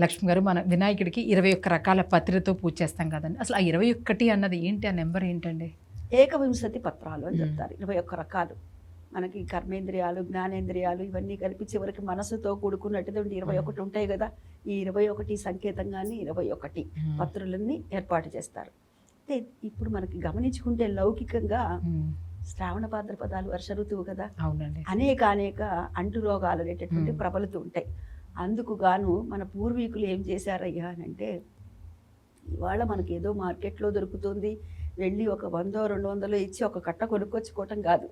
లక్ష్మి గారు మన వినాయకుడికి ఇరవై ఒక్క రకాల పత్రితో పూజ చేస్తాం కదండి. అసలు ఆ ఇరవై ఒక్కటి అన్నది ఏంటి? ఆ నెంబర్ ఏంటండి? ఏకవింశతి పత్రాలు అని. చెప్తారు. ఇరవై ఒక్క రకాలు. మనకి కర్మేంద్రియాలు జ్ఞానేంద్రియాలు ఇవన్నీ కలిపి చివరికి మనసుతో కూడుకున్నటువంటి ఇరవై ఒకటి ఉంటాయి కదా. ఈ ఇరవై ఒకటి సంకేతంగానే ఇరవై ఒకటి పత్రులన్నీ ఏర్పాటు చేస్తారు. అయితే ఇప్పుడు మనకి గమనించుకుంటే లౌకికంగా శ్రావణ భాద్రపదాలు వర్ష ఋతువు కదా. అవునండి. అనేక అనేక అంటు రోగాలు అనేటటువంటి. ప్రబలుతూ ఉంటాయి. అందుకు గాను మన పూర్వీకులు ఏం చేశారయ్యా అని అంటే ఇవాళ మనకి ఏదో మార్కెట్లో దొరుకుతుంది వెళ్ళి ఒక వందో రెండు వందలు ఇచ్చి ఒక కట్ట కొనుక్కొచ్చుకోవటం కాదు.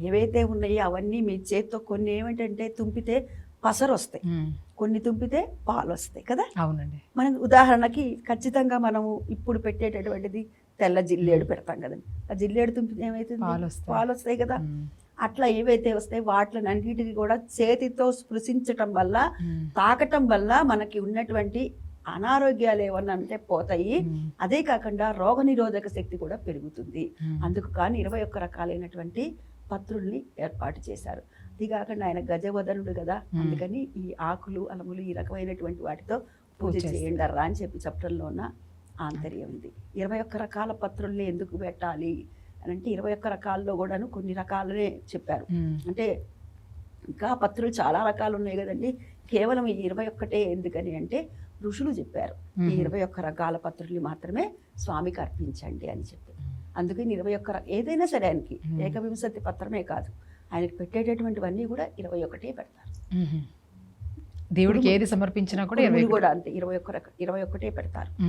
ఏవైతే ఉన్నాయో అవన్నీ మీ చేత్తో కొన్ని ఏమిటంటే తుంపితే పసరు వస్తాయి కొన్ని తుంపితే పాలు వస్తాయి కదా? అవునండి. మనం ఉదాహరణకి ఖచ్చితంగా మనము ఇప్పుడు పెట్టేటటువంటిది తెల్ల జిల్లేడు పెడతాం కదండి. ఆ జిల్లేడు తుంపితే ఏమైతుంది? పాలు వస్తాయి. కదా? అట్లా ఏవైతే వస్తాయి వాటిని అన్నిటిని కూడా చేతితో స్పృశించటం వల్ల తాకటం వల్ల మనకి ఉన్నటువంటి అనారోగ్యాలు ఏమన్నా అంటే పోతాయి. అదే కాకుండా రోగనిరోధక శక్తి కూడా పెరుగుతుంది. అందుకు కానీ ఇరవై ఒక్క రకాలైనటువంటి పత్రుల్ని ఏర్పాటు చేశారు. అది కాకుండా ఆయన గజవదనుడు కదా. అందుకని ఈ ఆకులు అలములు ఈ రకమైనటువంటి వాటితో పూజ. చేయండి అని చెప్పి చెప్పడంలో ఉన్న ఆంతర్యం ఇది. ఇరవై ఒక్క రకాల పత్రుల్ని ఎందుకు పెట్టాలి? అంటే ఇరవై ఒక్క రకాల్లో కూడాను కొన్ని రకాలనే చెప్పారు. అంటే ఇంకా పత్రులు చాలా రకాలు ఉన్నాయి కదండి. కేవలం ఈ ఇరవై ఒక్కటే ఎందుకని అంటే ఋషులు చెప్పారు. ఈ ఇరవై ఒక్క రకాల పత్రుల్ని మాత్రమే స్వామికి అర్పించండి అని చెప్పి. అందుకని ఇరవై ఒక్క ఏదైనా సరే ఆయనకి. ఏకవింశతి పత్రమే కాదు. ఆయనకి పెట్టేటటువంటివన్నీ కూడా ఇరవై ఒకటే పెడతారు. దేవుడికి ఏది సమర్పించినా కూడా కూడా అంతే ఇరవై ఒక్క రక ఇరవై ఒకటే పెడతారు.